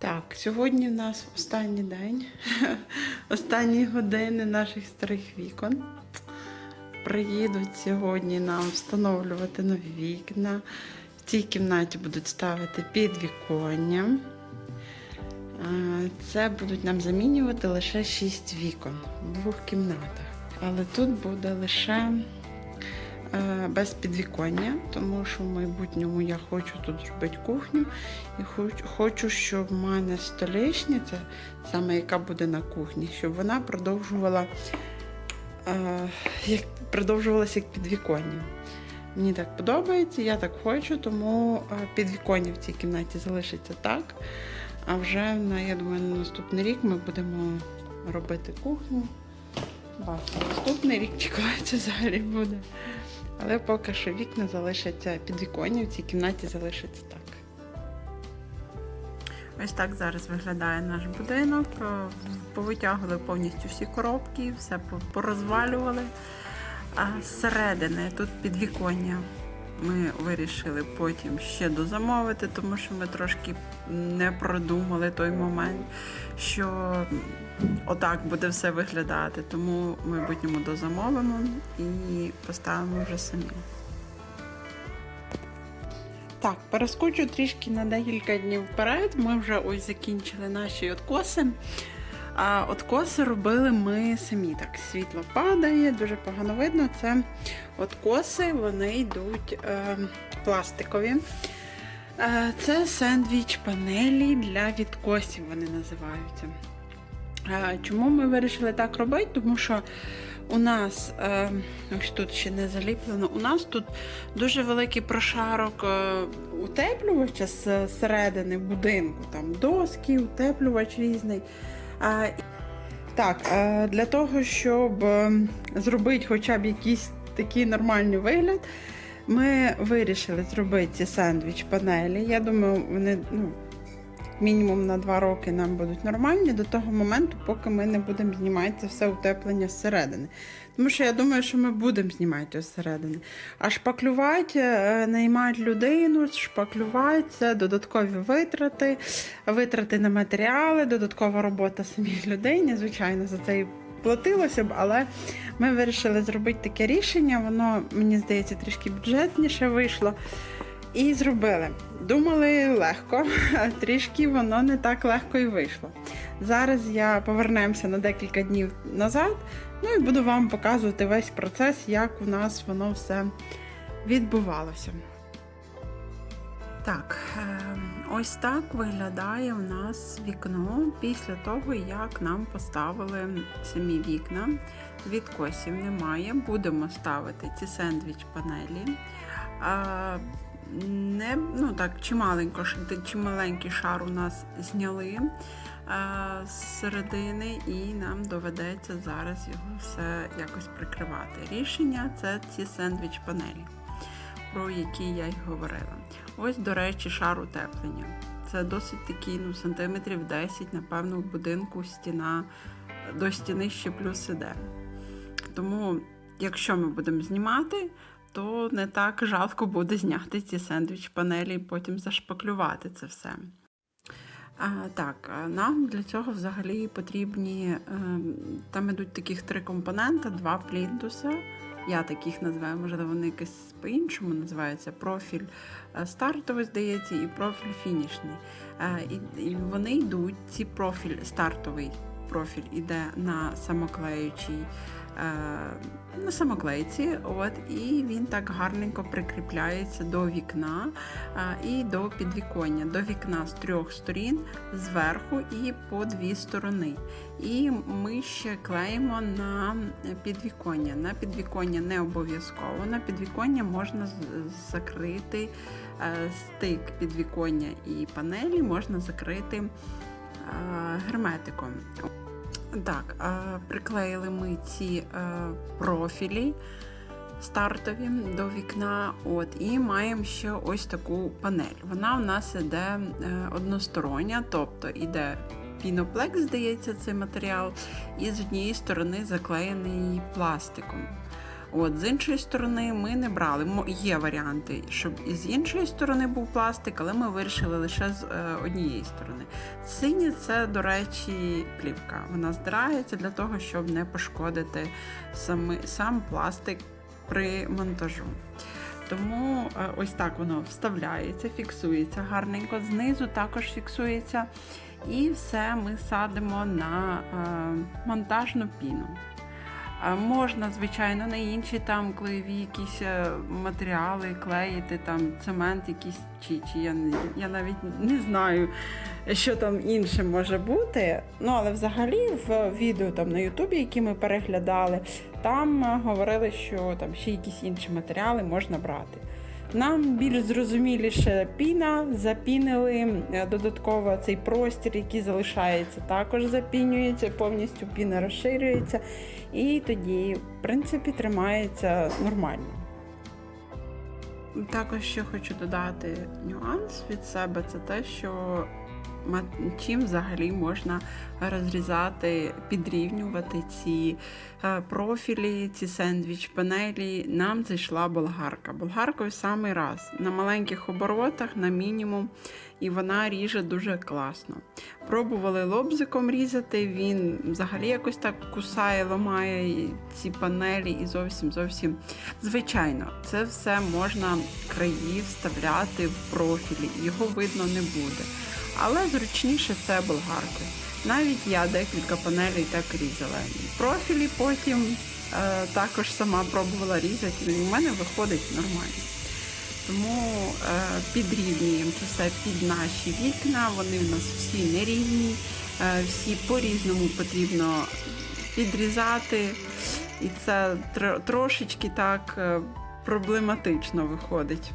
Так, сьогодні в нас останній день, останні години наших старих вікон. Приїдуть сьогодні нам встановлювати нові вікна. В цій кімнаті будуть ставити підвіконня. Е, Це будуть нам замінювати лише 6 вікон в двох кімнатах. Але тут буде лише без підвіконня, тому що в майбутньому я хочу тут зробити кухню і хочу, щоб в мене столешниця, саме яка буде на кухні, щоб вона продовжувала е, як, продовжувалася як підвіконня. Мені так подобається, я так хочу, тому е, підвіконня в цій кімнаті залишиться так. А вже я думаю, на наступний рік ми будемо робити кухню. Бачите, наступний рік чекається взагалі буде. Але поки що вікна залишаться підвіконня в цій кімнаті залишиться так. Ось так зараз виглядає наш будинок. Про- Повитягували повністю всі коробки, все порозвалювали. А зсередини тут підвіконня ми вирішили потім ще дозамовити, тому що ми трошки не продумали той момент, що отак буде все виглядати. Тому в майбутньому дозамовимо і поставимо вже самі. Так, перескочу трішки на декілька днів вперед. Ми вже ось закінчили наші откоси. А откоси робили ми самі. Так, світло падає, дуже погано видно. Це откоси, вони йдуть е, пластикові. Це сендвіч панелі для відкосів, вони називаються. Чому ми вирішили так робити? Тому що у нас, е, ось тут ще не заліплено, у нас тут дуже великий прошарок е, утеплювача з середини будинку, там доски, утеплювач різний. Так, е, для того, щоб е, зробити хоча б якийсь такий нормальний вигляд, ми вирішили зробити ці сендвіч панелі. Я думаю, вони ну, мінімум на 2 роки нам будуть нормальні до того моменту, поки ми не будемо знімати все утеплення зсередини. Тому що я думаю, що ми будемо знімати зсередини. А шпаклювати, е, наймати людину, шпаклювати це додаткові витрати, витрати на матеріали, додаткова робота самій людині. Звичайно, за це і платилося б, але ми вирішили зробити таке рішення. Воно, мені здається, трішки бюджетніше вийшло. І зробили. Думали легко, а трішки воно не так легко і вийшло. Зараз я повернемося на декілька днів назад, ну і буду вам показувати весь процес, як у нас воно все відбувалося. Так, е, ось так виглядає у нас вікно після того, як нам поставили самі вікна. Відкосів немає. Будемо ставити ці сендвіч-панелі. Не, ну так, чималенько, чималенький шар у нас зняли з середини, і нам доведеться зараз його все якось прикривати. Рішення це ці сендвіч-панелі, про які я й говорила. Ось, до речі, шар утеплення. Це досить такий, ну, сантиметрів 10, напевно, в будинку стіна до стіни ще плюс іде. Тому, якщо ми будемо знімати, то не так жалко буде зняти ці сендвіч-панелі і потім зашпаклювати це все. Так, нам для цього взагалі потрібні. е, там ідуть таких три компоненти: два плінтуса. Я таких називаю, можливо, вони якось по-іншому називаються. Профіль е, стартовий, здається, і профіль фінішний. Е, І, вони йдуть, ці профіль стартовий профіль іде на самоклеючий на самоклейці, от, і він так гарненько прикріпляється до вікна е, і до підвіконня. До вікна з трьох сторін, зверху і по дві сторони. І ми ще клеїмо на підвіконня. На підвіконня не обов'язково. На підвіконня можна закрити е, стик підвіконня і панелі, можна закрити е, герметиком. Так, приклеїли ми ці е, профілі стартові до вікна. От, і маємо ще ось таку панель. Вона у нас іде е, одностороння, тобто іде піноплекс, здається, цей матеріал, і з однієї сторони заклеєний пластиком. От, з іншої сторони, ми не брали. Є варіанти, щоб і з іншої сторони був пластик, але ми вирішили лише з е, однієї сторони. Синє це, до речі, плівка. Вона здирається для того, щоб не пошкодити сами, сам пластик при монтажу. Тому е, ось так воно вставляється, фіксується гарненько. Знизу також фіксується. І все ми садимо на е, монтажну піну. Е, Можна, звичайно, на інші там клеєві якісь е, матеріали клеїти, там цемент якийсь, чи, чи я, я навіть не знаю, що там інше може бути. Ну, але взагалі в відео там на Ютубі, які ми переглядали, там е, говорили, що там ще якісь інші матеріали можна брати. Нам більш зрозуміліше піна, запінили е, додатково цей простір, який залишається, також запінюється, повністю піна розширюється, і тоді, в принципі, тримається нормально. Також ще хочу додати нюанс від себе, це те, що чим взагалі можна розрізати, підрівнювати ці е, профілі, ці сендвіч-панелі. Нам зайшла болгарка. Болгаркою в самий раз на маленьких оборотах, на мінімум, і вона ріже дуже класно. Пробували лобзиком різати, він взагалі якось так кусає, ламає ці панелі і зовсім зовсім Звичайно, це все можна краї вставляти в профілі, його видно не буде. Але зручніше це болгаркою. Навіть я декілька панелей так різала. Профілі потім е, також сама пробувала різати, і в мене виходить нормально. Тому е, підрівнюємо це все під наші вікна. Вони в нас всі нерівні, е, всі по-різному потрібно підрізати. І це тр- трошечки так е, проблематично виходить.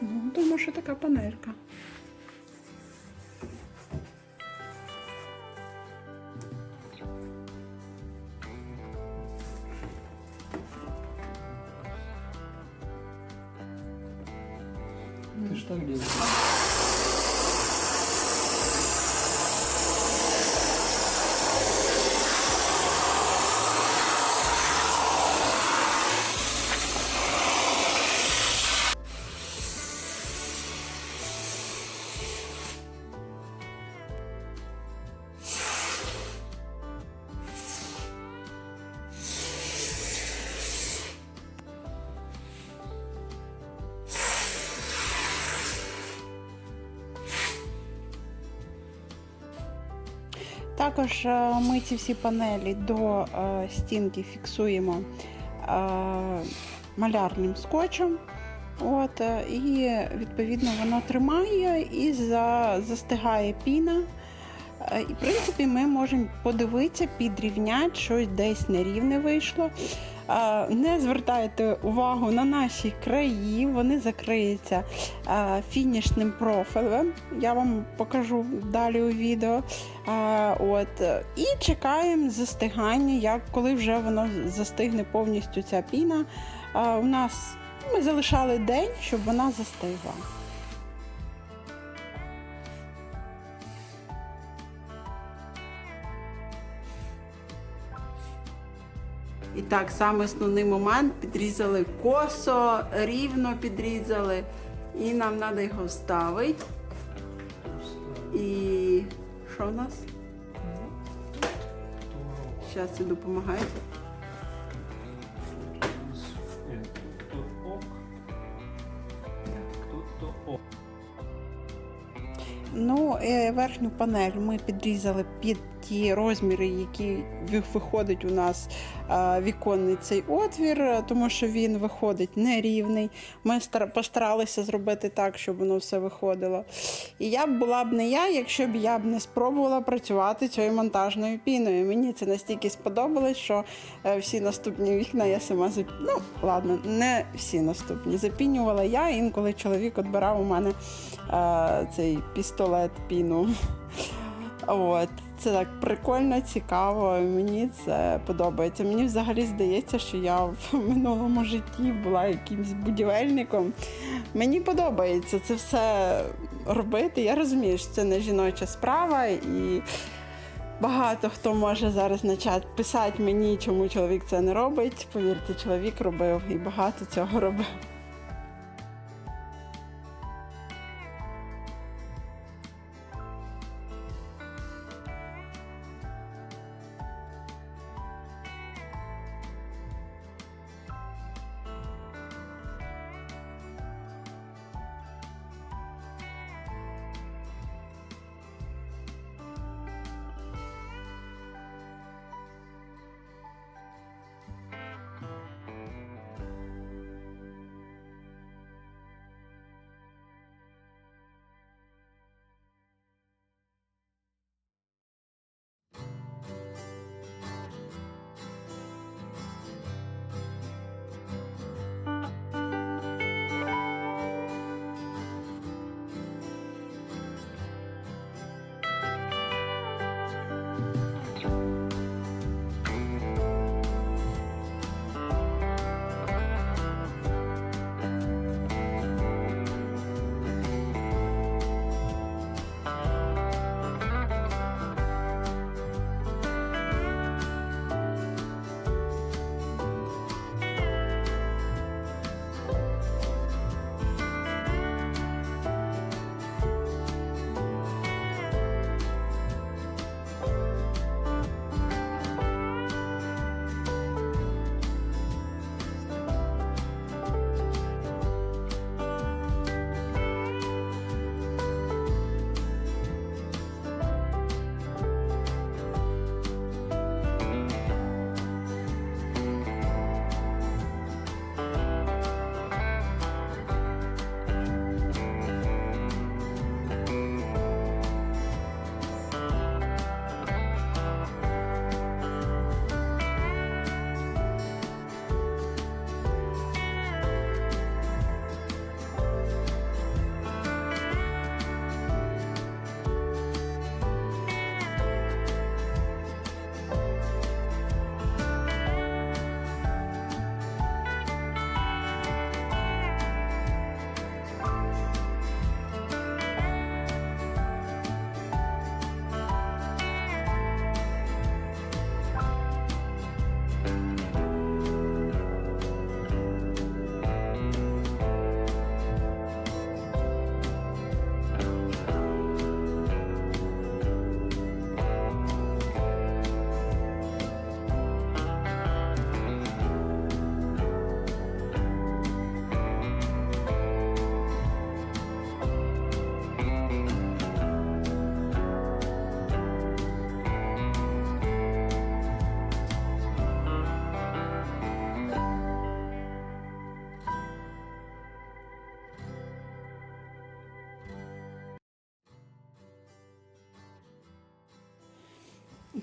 Ну, тому що така панелька. Також е, ми ці всі панелі до е, стінки фіксуємо е, малярним скотчем. От, і відповідно воно тримає і за, застигає піна. І, в принципі, ми можемо подивитися, підрівняти, щось десь нерівне вийшло. Не звертайте увагу на наші краї, вони закриються фінішним профілем. Я вам покажу далі у відео. От. І чекаємо застигання, як коли вже воно застигне повністю ця піна. У нас ми залишали день, щоб вона застигла. Так, саме основний момент підрізали косо, рівно підрізали, і нам треба його вставити. І що в нас? Зараз я допомагаю. Верхню панель ми підрізали під ті розміри, які виходить у нас е, віконний цей отвір, е, тому що він виходить нерівний. Ми постаралися зробити так, щоб воно все виходило. І я б була б не я, якщо б я б не спробувала працювати цією монтажною піною. Мені це настільки сподобалось, що е, всі наступні вікна я сама зап... Ну, ладно, не всі наступні. Запінювала я. Інколи чоловік відбирав у мене е, цей пістолет піну. От. Це так прикольно, цікаво. Мені це подобається. Мені взагалі здається, що я в минулому житті була якимсь будівельником. Мені подобається це все робити. Я розумію, що це не жіноча справа, і багато хто може зараз почати писати мені, чому чоловік це не робить. Повірте, чоловік робив і багато цього робив.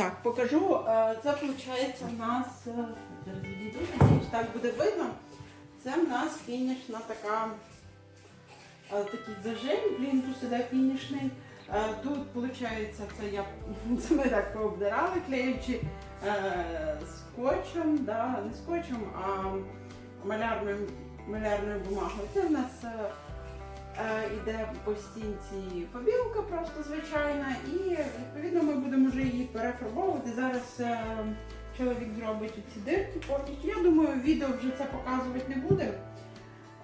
Так, покажу. Е, Це виходить у нас. е, так буде видно. Це в нас фінішна така. е, Такий зажим, плінтус іде фінішний. Тут виходить, це я це ми так пообдирали, клеючи скотчем, да, не скотчем, а малярною, малярною бумагою. Це в нас е, іде по стінці побілка просто звичайна, і відповідно ми будемо вже її перефарбовувати. Зараз е, чоловік зробить ці дирки повністю. Я думаю, відео вже це показувати не буде.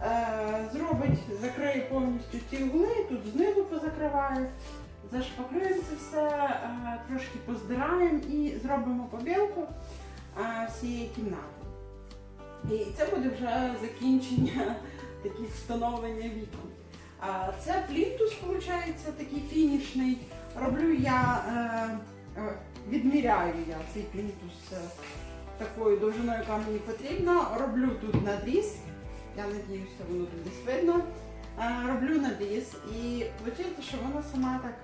Е, зробить, закриє повністю ці угли, тут знизу позакриває, зашпаклюємо це все, трошки поздираємо і зробимо побілку всієї кімнати. І це буде вже закінчення таких встановлення вікон. Це плінтус, виходить, такий фінішний. Роблю я, е, е, відміряю я цей плінтус е, такою довжиною, яка мені потрібна. Роблю тут надріз. Я надіюся, воно тут десь видно. Роблю надріз і виходить, що вона сама так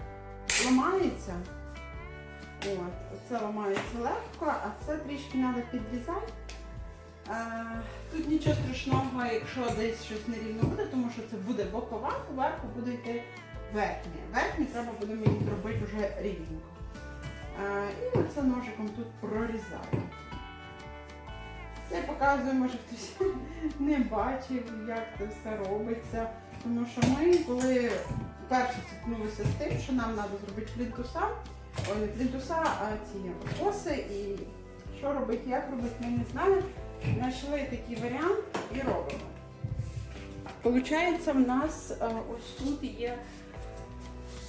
ламається. От, оце ламається легко, а це трішки треба підрізати. Тут нічого страшного, якщо десь щось нерівно буде, тому що це буде бокова, поверху буде йти верхня. Верхню треба буде мені зробити вже рівненько. І оце ножиком тут прорізаю. Це показую, може хтось не бачив, як це все робиться. Тому що ми, коли перше зіткнулися з тим, що нам треба зробити плінтуса, плінтуса, а ці коси і що робити, як робити, ми не знали. Знайшли такий варіант і робимо. Получається, в нас е, ось тут є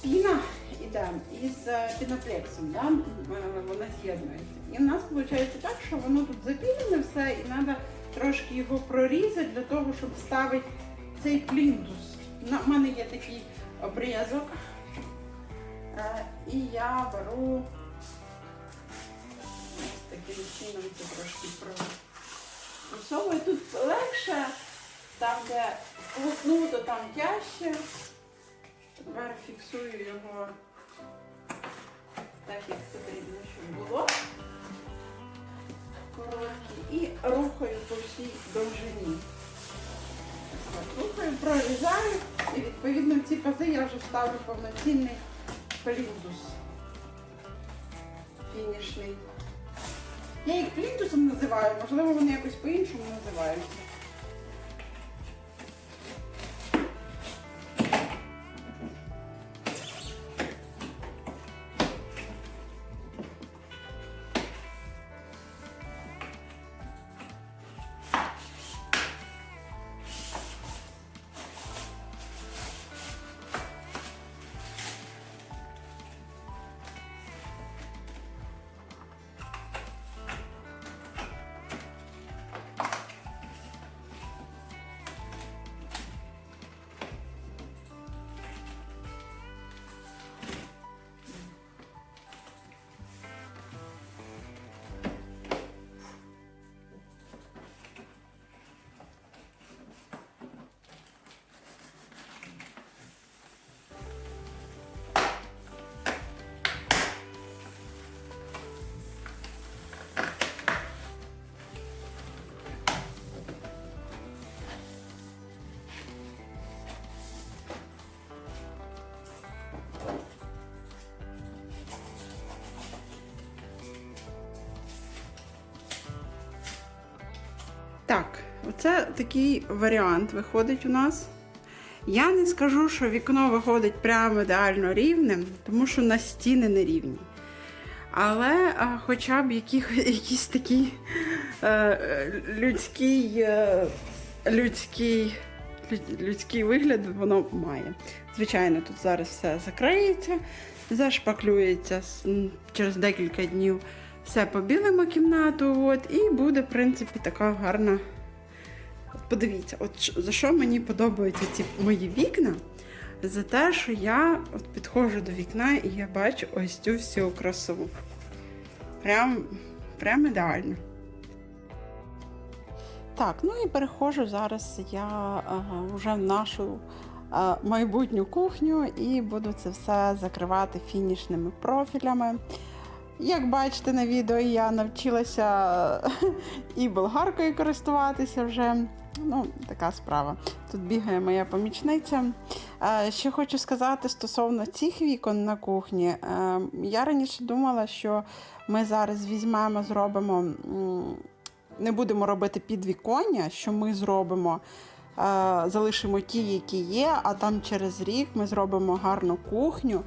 піна із е, піноплексом, да? е, вона з'єднується. І в нас виходить так, що воно тут запілене все, і треба трошки його прорізати для того, щоб вставити цей плінтус. В мене є такий обрізок. І я беру ось таким чином це трошки про. Просовую тут легше, там, де плотнуто, там тяжче. Тепер фіксую його так, як потрібно, щоб було. Короткі. І рухаю по всій довжині. Рухаю, прорізаю і відповідно в ці пази я вже ставлю повноцінний плінтус фінішний. Я їх плінтусом називаю, можливо, вони якось по-іншому називаються. Так, оце такий варіант виходить у нас. Я не скажу, що вікно виходить прямо ідеально рівним, тому що на стіни не рівні. Але а, хоча б яких, якийсь такий е, людський, е, людський, лю- людський вигляд воно має. Звичайно, тут зараз все закриється, зашпаклюється через декілька днів. Все побілимо кімнату, от, і буде, в принципі, така гарна. Подивіться, от за що мені подобаються ці мої вікна? За те, що я от підходжу до вікна і я бачу ось цю всю красу. Прям, прям ідеально. Так, ну і переходжу зараз я ага, вже в нашу а, майбутню кухню і буду це все закривати фінішними профілями. Як бачите на відео, я навчилася і болгаркою користуватися вже. Ну, така справа. Тут бігає моя помічниця. Ще хочу сказати стосовно цих вікон на кухні. Е, Я раніше думала, що ми зараз візьмемо, зробимо, не будемо робити підвіконня, що ми зробимо, залишимо ті, які є, а там через рік ми зробимо гарну кухню,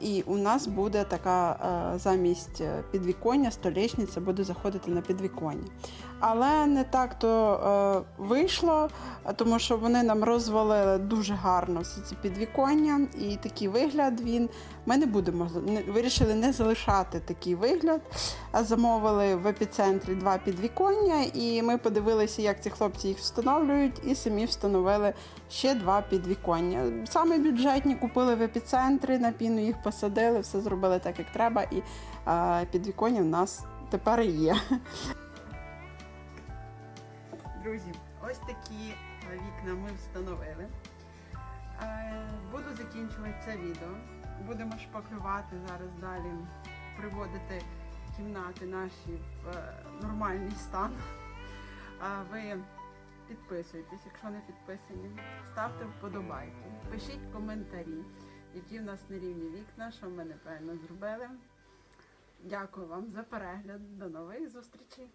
і у нас буде така замість е, підвіконня, столішниця буде заходити на підвіконня. Але не так то е, вийшло, тому що вони нам розвалили дуже гарно всі ці підвіконня, і такий вигляд він. Ми не будемо не, вирішили не залишати такий вигляд. А замовили в епіцентрі два підвіконня, і ми подивилися, як ці хлопці їх встановлюють, і самі встановили ще два підвіконня. Саме бюджетні купили в епіцентрі, на піну їх посадили, все зробили так, як треба, і е, підвіконня в нас тепер є. Друзі, ось такі вікна ми встановили. Е, Буду закінчувати це відео. Будемо шпаклювати зараз далі, приводити кімнати наші в е, нормальний стан. Ви підписуйтесь, якщо не підписані. Ставте вподобайки, пишіть коментарі, які в нас нерівні вікна, що ми неправильно зробили. Дякую вам за перегляд. До нових зустрічей!